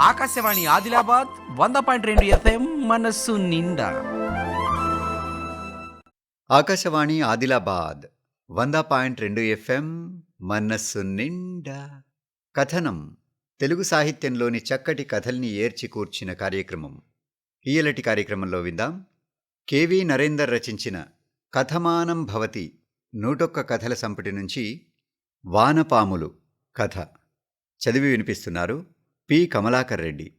ఆకాశవాణి ఆదిలాబాద్ వంద పాయింట్ రెండు ఎఫ్ఎం మనస్సు నిండా. ఆకాశవాణి ఆదిలాబాద్ వంద పాయింట్ రెండు ఎఫ్ఎం మనస్సు నిండా. కథనం తెలుగు సాహిత్యంలోని చక్కటి కథల్ని ఏర్చి కూర్చిన కార్యక్రమం. ఈయలటి కార్యక్రమంలో విందాం. కెవి నరేందర్ రచించిన కథమానం భవతి నూటొక్క కథల సంపుటి నుంచి వానపాములు కథ. చదివి వినిపిస్తున్నారు పి. కమలాకర్ రెడ్డి.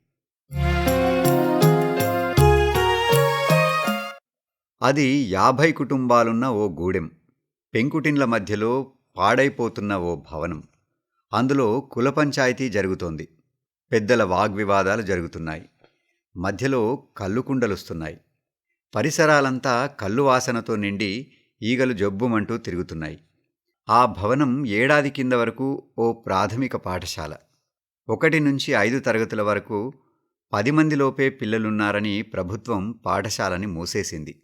అది యాభై కుటుంబాలున్న ఓ గూడెం. పెంకుటిన్ల మధ్యలో పాడైపోతున్న ఓ భవనం. అందులో కుల పంచాయతీ జరుగుతోంది. పెద్దల వాగ్వివాదాలు జరుగుతున్నాయి. మధ్యలో కల్లుకుండలుస్తున్నాయి పరిసరాలంతా కళ్ళు వాసనతో నిండి ఈగలు జబ్బుమంటూ తిరుగుతున్నాయి. ఆ భవనం ఏడాది కింద వరకు ఓ ప్రాథమిక పాఠశాల. ఒకటి నుంచి ఐదు తరగతుల వరకు పది మందిలోపే పిల్లలున్నారని ప్రభుత్వం పాఠశాలని మూసేసింది.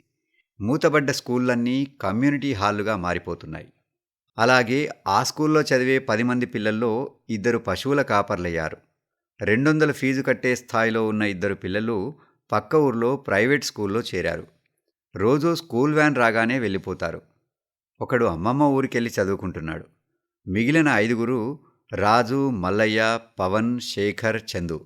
మూతబడ్డ స్కూళ్ళన్నీ కమ్యూనిటీ హాల్లుగా మారిపోతున్నాయి. అలాగే ఆ స్కూల్లో చదివే పది మంది పిల్లల్లో ఇద్దరు పశువుల కాపర్లయ్యారు. రెండొందల ఫీజు కట్టే స్థాయిలో ఉన్న ఇద్దరు పిల్లలు పక్క ఊర్లో ప్రైవేట్ స్కూల్లో చేరారు. రోజూ స్కూల్ వ్యాన్ రాగానే వెళ్ళిపోతారు. ఒకడు అమ్మమ్మ ఊరికెళ్ళి చదువుకుంటున్నాడు. మిగిలిన ఐదుగురు రాజు మల్లయ్య పవన్ శేఖర్ చందు.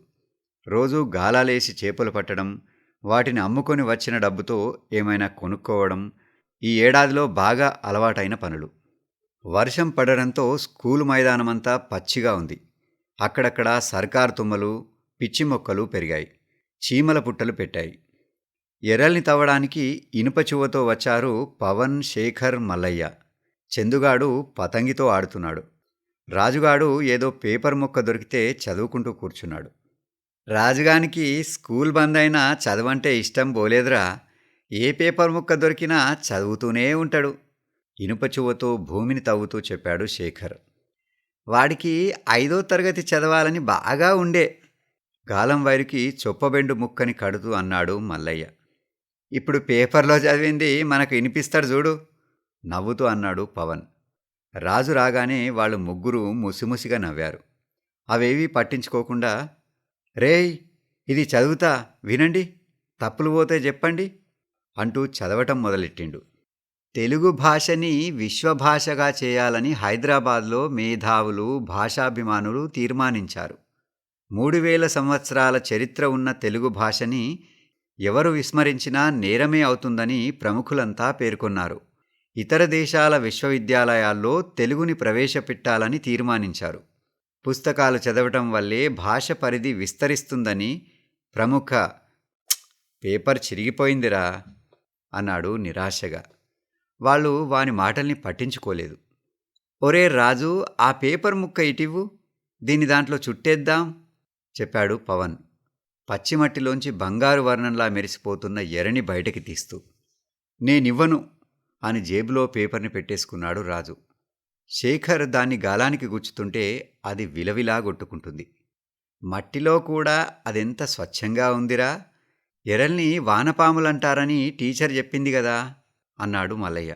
రోజు గాలాలేసి చేపలు పట్టడం వాటిని అమ్ముకొని వచ్చిన డబ్బుతో ఏమైనా కొనుక్కోవడం ఈ ఏడాదిలో బాగా అలవాటైన పనులు. వర్షం పడడంతో స్కూలు మైదానమంతా పచ్చిగా ఉంది. అక్కడక్కడ సర్కారు తుమ్మలు పిచ్చి మొక్కలు పెరిగాయి. చీమల పుట్టలు పెట్టాయి. ఎర్రల్ని తవ్వడానికి ఇనుప చువ్వతో వచ్చారు పవన్ శేఖర్ మల్లయ్య. చందుగాడు పతంగితో ఆడుతున్నాడు. రాజుగాడు ఏదో పేపర్ ముక్క దొరికితే చదువుకుంటూ కూర్చున్నాడు. రాజుగానికి స్కూల్ బంద్ అయినా చదవంటే ఇష్టం పోలేదురా. ఏ పేపర్ ముక్క దొరికినా చదువుతూనే ఉంటాడు. ఇనుప చువ్వతో భూమిని తవ్వుతూ చెప్పాడు శేఖర్. వాడికి ఐదో తరగతి చదవాలని బాగా ఉండే. గాలం వైరుకి చొప్పబెండు ముక్కని కడుతూ అన్నాడు మల్లయ్య. ఇప్పుడు పేపర్లో చదివింది మనకు వినిపిస్తాడు చూడు. నవ్వుతూ అన్నాడు పవన్. రాజు రాగానే వాళ్ళు ముగ్గురు ముసిముసిగా నవ్వారు. అవేవీ పట్టించుకోకుండా రేయ్ ఇది చదువుతా వినండి తప్పులు పోతే చెప్పండి అంటూ చదవటం మొదలెట్టిండు. తెలుగు భాషని విశ్వభాషగా చేయాలని హైదరాబాద్లో మేధావులు భాషాభిమానులు తీర్మానించారు. మూడు వేల సంవత్సరాల చరిత్ర ఉన్న తెలుగు భాషని ఎవరు విస్మరించినా నేరమే అవుతుందని ప్రముఖులంతా పేర్కొన్నారు. ఇతర దేశాల విశ్వవిద్యాలయాల్లో తెలుగుని ప్రవేశపెట్టాలని తీర్మానించారు. పుస్తకాలు చదవటం వల్లే భాష పరిధి విస్తరిస్తుందని ప్రముఖ పేపర్ చిరిగిపోయిందిరా అన్నాడు నిరాశగా. వాళ్ళు వాని మాటల్ని పట్టించుకోలేదు. ఒరే రాజు ఆ పేపర్ ముక్క ఇటివ్వు దీన్ని దాంట్లో చుట్టేద్దాం చెప్పాడు పవన్. పచ్చిమట్టిలోంచి బంగారు వర్ణంలా మెరిసిపోతున్న ఎరని బయటకి తీస్తూ. నేనివ్వను అని జేబులో పేపర్ని పెట్టేసుకున్నాడు రాజు. శేఖర్ దాన్ని గాలానికి గుచ్చుతుంటే అది విలవిలా కొట్టుకుంటుంది మట్టిలో కూడా అదెంత స్వచ్ఛంగా ఉందిరా? ఎరల్ని వానపాములంటారని టీచర్ చెప్పింది కదా అన్నాడు మల్లయ్య.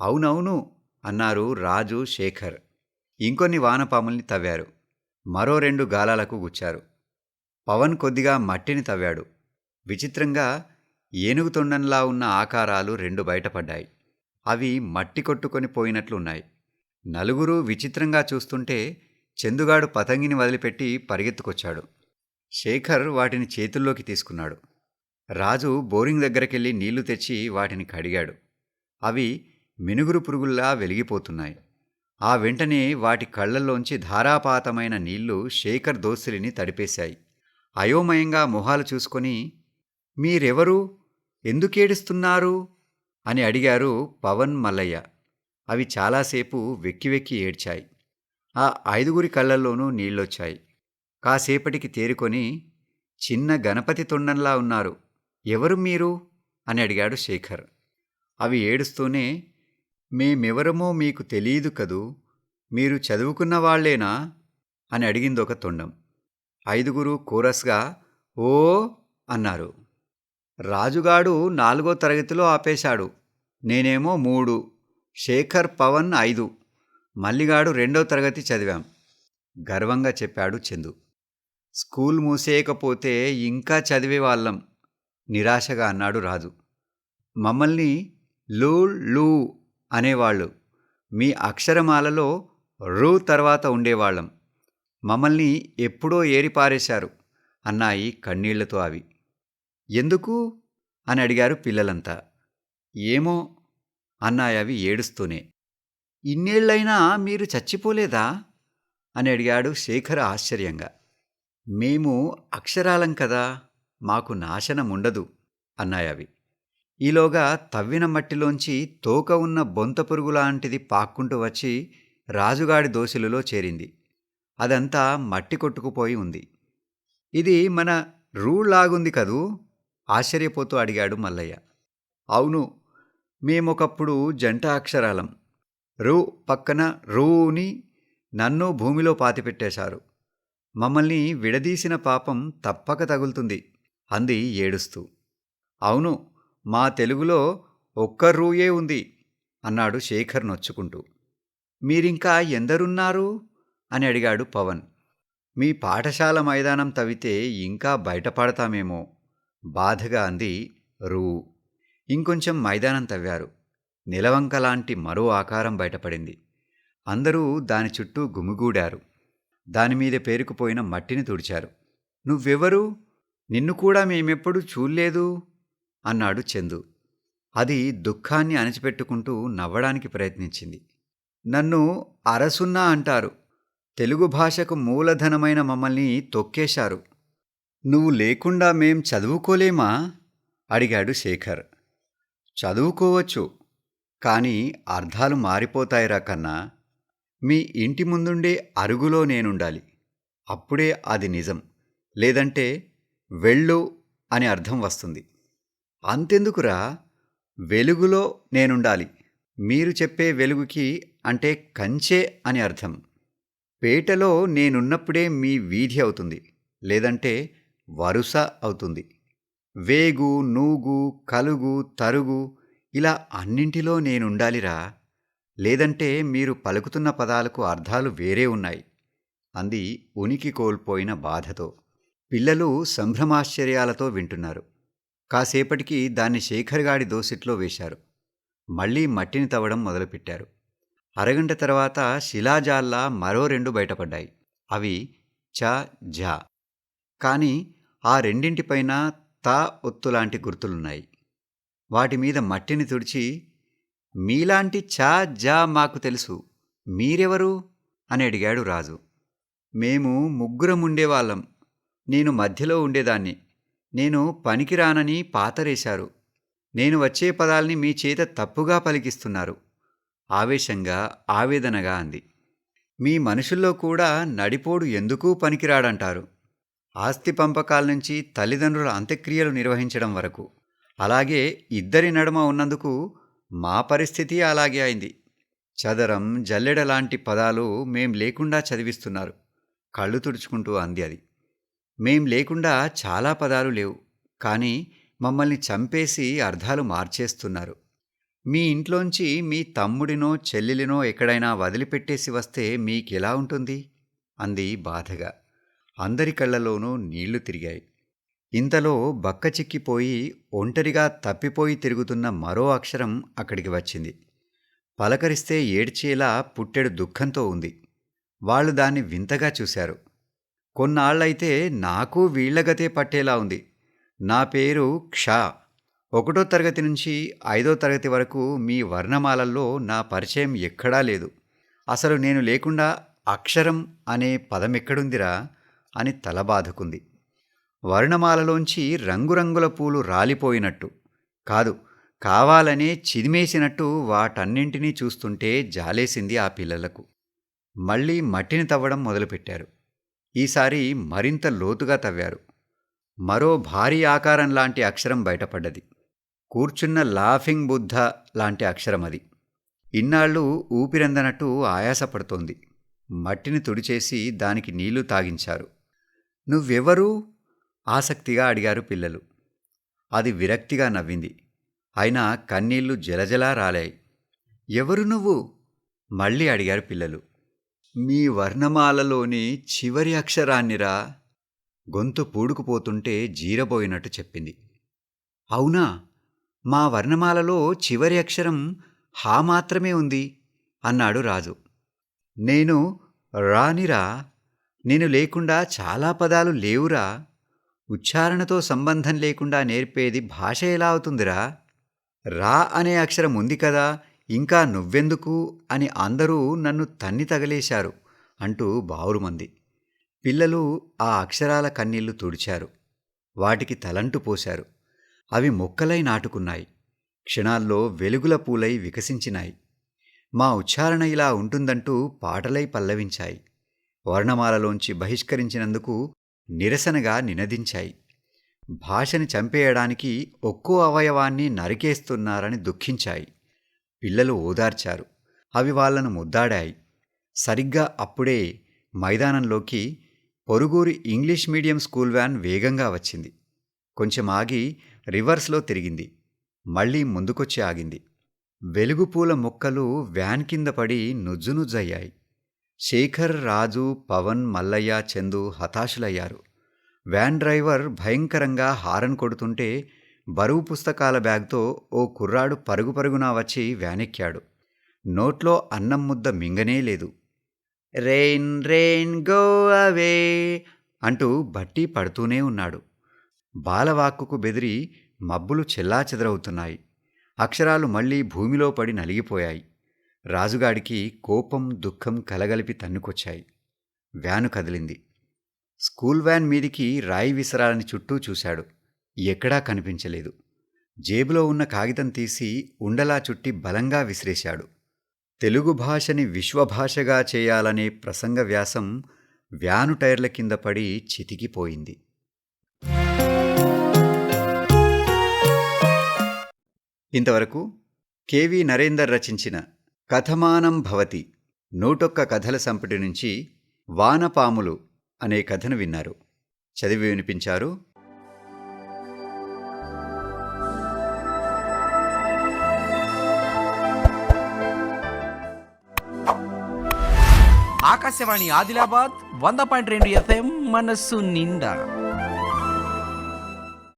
అవునవును అన్నారు రాజు శేఖర్. ఇంకొన్ని వానపాముల్ని తవ్వారు. మరో రెండు గాలాలకు గుచ్చారు. పవన్ కొద్దిగా మట్టిని తవ్వాడు. విచిత్రంగా ఏనుగు తొండంలా ఉన్న ఆకారాలు రెండు బయటపడ్డాయి. అవి మట్టి కొట్టుకొని పోయినట్లున్నాయి. నలుగురు విచిత్రంగా చూస్తుంటే చందుగాడు పతంగిని వదిలిపెట్టి పరిగెత్తుకొచ్చాడు. శేఖర్ వాటిని చేతుల్లోకి తీసుకున్నాడు. రాజు బోరింగ్ దగ్గరకెళ్ళి నీళ్ళు తెచ్చి వాటిని కడిగాడు. అవి మినుగురు పురుగుల్లా వెలిగిపోతున్నాయి. ఆ వెంటనే వాటి కళ్ళల్లోంచి ధారాపాతమైన నీళ్ళు శేఖర్ దోస్తులిని తడిపేశాయి. అయోమయంగా మొహాలు చూసుకొని మీరెవరు? ఎందుకేడుస్తున్నారు అని అడిగారు పవన్ మల్లయ్య. అవి చాలాసేపు వెక్కి వెక్కి ఏడ్చాయి. ఆ ఐదుగురి కళ్ళల్లోనూ నీళ్ళొచ్చాయి. కాసేపటికి తేరుకొని చిన్న గణపతి తొండంలా ఉన్నారు. ఎవరు మీరు? అని అడిగాడు శేఖర్. అవి ఏడుస్తూనే మేమెవరమో మీకు తెలియదు కదూ? మీరు చదువుకున్న వాళ్ళేనా అని అడిగింది ఒక తొండం. ఐదుగురు కోరస్గా ఓ అన్నారు. రాజుగాడు నాలుగో తరగతిలో ఆపేశాడు. నేనేమో మూడు శేఖర్ పవన్ ఐదు మల్లిగాడు రెండో తరగతి చదివాం. గర్వంగా చెప్పాడు చందు. స్కూల్ మూసేయకపోతే ఇంకా చదివేవాళ్ళం నిరాశగా అన్నాడు రాజు. మమ్మల్ని లు లూ అనేవాళ్ళు. మీ అక్షరమాలలో రూ తర్వాత ఉండేవాళ్ళం. మమ్మల్ని ఎప్పుడో ఏరిపారేశారు అన్నాయి కన్నీళ్ళతో అవి. ఎందుకు? అని అడిగారు పిల్లలంతా. ఏమో? అన్నాయవి ఏడుస్తూనే. ఇన్నేళ్ళైనా మీరు చచ్చిపోలేదా? అని అడిగాడు శేఖర్ ఆశ్చర్యంగా. మేము అక్షరాలం కదా మాకు నాశనం ఉండదు అన్నాయవి ఈలోగా తవ్విన మట్టిలోంచి తోక ఉన్న బొంత పురుగు లాంటిది పాక్కుంటూ వచ్చి రాజుగాడి దోశలలో చేరింది. అదంతా మట్టి కొట్టుకుపోయి ఉంది. ఇది మన రూల్ లాగుంది కదూ? ఆశ్చర్యపోతూ అడిగాడు మల్లయ్య. అవును మేమొకప్పుడు జంట అక్షరాలం. రూ పక్కన రూని నన్ను భూమిలో పాతిపెట్టేశారు. మమ్మల్ని విడదీసిన పాపం తప్పక తగులుతుంది అంది ఏడుస్తూ. అవును మా తెలుగులో ఒక్క రూయే ఉంది అన్నాడు శేఖర్ నొచ్చుకుంటూ. మీరింకా ఎందరున్నారు? అని అడిగాడు పవన్. మీ పాఠశాల మైదానం తవ్వితే ఇంకా బయటపడతామేమో బాధగా అంది రూ. ఇంకొంచెం మైదానం తవ్వారు. నిలవంక లాంటి మరో ఆకారం బయటపడింది. అందరూ దాని చుట్టూ గుమిగూడారు. దానిమీద పేరుకుపోయిన మట్టిని తుడిచారు. నువ్వెవరు? నిన్ను కూడా మేమెప్పుడు చూడలేదు అన్నాడు చందు. అది దుఃఖాన్ని అణచిపెట్టుకుంటూ నవ్వడానికి ప్రయత్నించింది. నన్ను అరసున్నా అంటారు. తెలుగు భాషకు మూలధనమైన మమ్మల్ని తొక్కేశారు. నువ్వు లేకుండా మేం చదువుకోలేమా? అడిగాడు శేఖర్. చదువుకోవచ్చు కానీ అర్థాలు మారిపోతాయిరా కన్నా. మీ ఇంటి ముందుండే అరుగులో నేనుండాలి. అప్పుడే అది నిజం. లేదంటే వెళ్ళు అని అర్థం వస్తుంది. అంతెందుకురా? వెలుగులో నేనుండాలి. మీరు చెప్పే వెలుగుకి అంటే కంచే అని అర్థం. పేటలో నేనున్నప్పుడే మీ వీధి అవుతుంది. లేదంటే వరుస అవుతుంది. వేగు నూగు కలుగు తరుగు ఇలా అన్నింటిలో నేనుండాలిరా. లేదంటే మీరు పలుకుతున్న పదాలకు అర్థాలు వేరే ఉన్నాయి. అంది ఉనికి కోల్పోయిన బాధతో. పిల్లలు సంభ్రమాశ్చర్యాలతో వింటున్నారు. కాసేపటికి దాన్ని శేఖర్గాడి దోసిట్లో వేశారు. మళ్ళీ మట్టిని తవ్వడం మొదలుపెట్టారు. అరగంట తర్వాత శిలాజాల్లా మరో రెండు బయటపడ్డాయి. అవి చ ఝ కానీ ఆ రెండింటిపైన త ఒత్తులాంటి గుర్తులున్నాయి. వాటి మీద మట్టిని తుడిచి మీలాంటి చా జా మాకు తెలుసు. మీరెవరు? అని అడిగాడు రాజు. మేము ముగ్గురం ఉండేవాళ్ళం. నేను మధ్యలో ఉండేదాన్ని. నేను పనికిరానని పాతరేశారు. నేను వచ్చే పదాల్ని మీ చేత తప్పుగా పలికిస్తున్నారు. ఆవేశంగా ఆవేదనగా అంది. మీ మనుషుల్లో కూడా నడిపోడు ఎందుకు పనికిరాడంటారు? ఆస్తి పంపకాల నుంచి తల్లిదండ్రుల అంత్యక్రియలు నిర్వహించడం వరకు. అలాగే ఇద్దరి నడుమ ఉన్నందుకు మా పరిస్థితి అలాగే అయింది. చదరం జల్లెడ లాంటి పదాలు మేం లేకుండా చదివిస్తున్నారు. కళ్ళు తుడుచుకుంటూ అంది అది. మేం లేకుండా చాలా పదాలు లేవు. కానీ మమ్మల్ని చంపేసి అర్థాలు మార్చేస్తున్నారు. మీ ఇంట్లోంచి మీ తమ్ముడినో చెల్లెలినో ఎక్కడైనా వదిలిపెట్టేసి వస్తే మీకెలా ఉంటుంది? అంది బాధగా. అందరి కళ్ళలోనూ నీళ్ళు తిరిగాయి. ఇంతలో బక్క చిక్కిపోయి ఒంటరిగా తప్పిపోయి తిరుగుతున్న మరో అక్షరం అక్కడికి వచ్చింది. పలకరిస్తే ఏడ్చేలా పుట్టెడు దుఃఖంతో ఉంది. వాళ్ళు దాన్ని వింతగా చూశారు. కొన్నాళ్ళైతే నాకు వీళ్ళగతే పట్టేలా ఉంది. నా పేరు క్ష. ఒకటో తరగతి నుంచి ఐదో తరగతి వరకు మీ వర్ణమాలల్లో నా పరిచయం ఎక్కడా లేదు. అసలు నేను లేకుండా అక్షరం అనే పదం ఎక్కడుందిరా? అని తలబాదుకుంది వర్ణమాలలోంచి రంగురంగుల పూలు రాలిపోయినట్టు. కాదు కావాలనే చిదిమేసినట్టు వాటన్నింటినీ చూస్తుంటే జాలేసింది ఆ పిల్లలకు. మళ్ళీ మట్టిని తవ్వడం మొదలుపెట్టారు. ఈసారి మరింత లోతుగా తవ్వారు. మరో భారీ ఆకారం లాంటి అక్షరం బయటపడ్డది. కూర్చున్న లాఫింగ్ బుద్ధ లాంటి అక్షరం అది. ఇన్నాళ్ళు ఊపిరందనట్టు ఆయాసపడుతోంది. మట్టిని తుడిచేసి దానికి నీళ్ళు తాగించారు. నువ్వెవరు? ఆసక్తిగా అడిగారు పిల్లలు. అది విరక్తిగా నవ్వింది. అయినా కన్నీళ్ళు జలజలా రాలాయి. ఎవరు నువ్వు? మళ్ళీ అడిగారు పిల్లలు. మీ వర్ణమాలలోని చివరి అక్షరాన్నిరా. గొంతు పూడుకుపోతుంటే జీరబోయినట్టు చెప్పింది. అవునా? మా వర్ణమాలలో చివరి అక్షరం హా మాత్రమే ఉంది అన్నాడు రాజు. నేను రానిరా నేను లేకుండా చాలా పదాలు లేవురా. ఉచ్చారణతో సంబంధం లేకుండా నేర్పేది భాష ఎలా అవుతుందిరా? రా అనే అక్షరం ఉంది కదా ఇంకా నువ్వెందుకు? అని అందరూ నన్ను తన్ని తగలేశారు అంటూ బావురుమంది. పిల్లలు ఆ అక్షరాల కన్నీళ్ళు తుడిచారు. వాటికి తలంటు పోశారు. అవి మొక్కలై నాటుకున్నాయి. క్షణాల్లో వెలుగుల పూలై వికసించినాయి. మా ఉచ్చారణ ఇలా ఉంటుందంటూ పాటలై పల్లవించాయి. వర్ణమాలలోంచి బహిష్కరించినందుకు నిరసనగా నినదించాయి. భాషని చంపేయడానికి ఒక్కో అవయవాన్ని నరికేస్తున్నారని దుఃఖించాయి. పిల్లలు ఓదార్చారు. అవి వాళ్ళను ముద్దాడాయి. సరిగ్గా అప్పుడే మైదానంలోకి పొరుగురి ఇంగ్లీష్ మీడియం స్కూల్ వ్యాన్ వేగంగా వచ్చింది. కొంచెం ఆగి రివర్స్లో తిరిగింది. మళ్ళీ ముందుకొచ్చి ఆగింది. వెలుగుపూల మొక్కలు వ్యాన్ కింద పడి నుజ్జునుజ్జయ్యాయి శేఖర్ రాజు పవన్ మల్లయ్య చందు హతాశులయ్యారు. వ్యాన్ డ్రైవర్ భయంకరంగా హారన్ కొడుతుంటే బరువు పుస్తకాల బ్యాగ్తో ఓ కుర్రాడు పరుగు పరుగునా వచ్చి వ్యానెక్కాడు. నోట్లో అన్నం ముద్ద మింగనే లేదు. రెయిన్ రెయిన్ గో అవే అంటూ బట్టి పడుతూనే ఉన్నాడు. బాలవాక్కుకు బెదిరి మబ్బులు చెల్లాచెదరవుతున్నాయి. అక్షరాలు మళ్ళీ భూమిలో పడి నలిగిపోయాయి. రాజుగాడికి కోపం దుఃఖం కలగలిపి తన్నుకొచ్చాయి. వ్యాను కదిలింది. స్కూల్ వ్యాన్ మీదికి రాయి విసరాలని చుట్టూ చూశాడు. ఎక్కడా కనిపించలేదు. జేబులో ఉన్న కాగితం తీసి ఉండలా చుట్టి బలంగా విసిరేశాడు. తెలుగు భాషని విశ్వభాషగా చేయాలనే ప్రసంగ వ్యాసం వ్యాను టైర్ల కింద పడి చితికిపోయింది. ఇంతవరకు కెవి నరేందర్ రచించిన కథమానం భవతి నూటొక్క కథల సంపుటి నుంచి వానపాములు అనే కథను విన్నారు. చదివి వినిపించారు. ఆకాశవాణి ఆదిలాబాద్ వంద పాయింట్ రెండు ఎఫ్ఎం మనస్సు నిండా